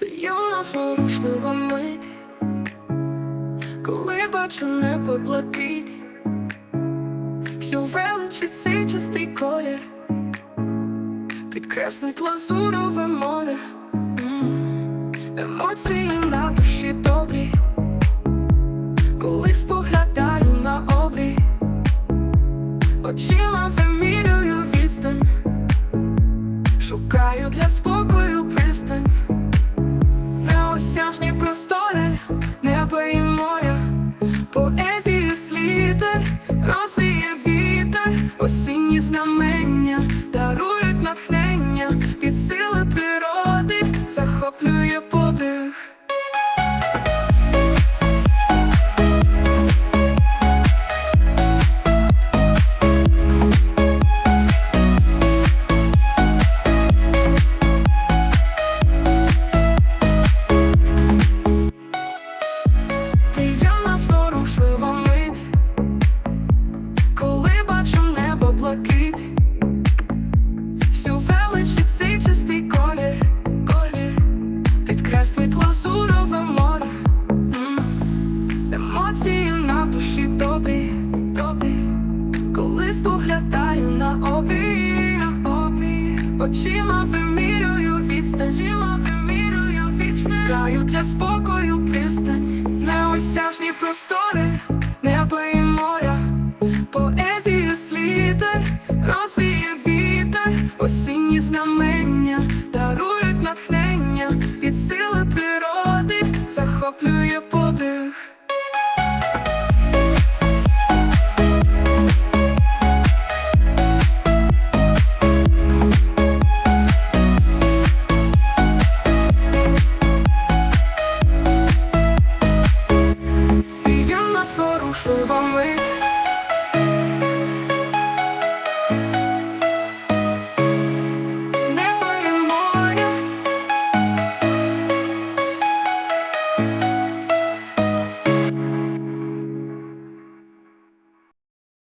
Приємна зворушлива мить, коли бачу небо блакить, всю величі цей чистий колір, підкреслить лазурове море, емоції на душі добрі, коли споглядаю на обрій, очима вимірюю відстань, шукаю для спокою пристань. Захоплює очима вимірюю відстань, очима вимірюю відстань, Шукаю для спокою пристань, неосяжні простори, небо і моря, поезія слідер, розвіє вітер, осінні знамення, дарують натхнення, від сили природи захоплює подих. 时光未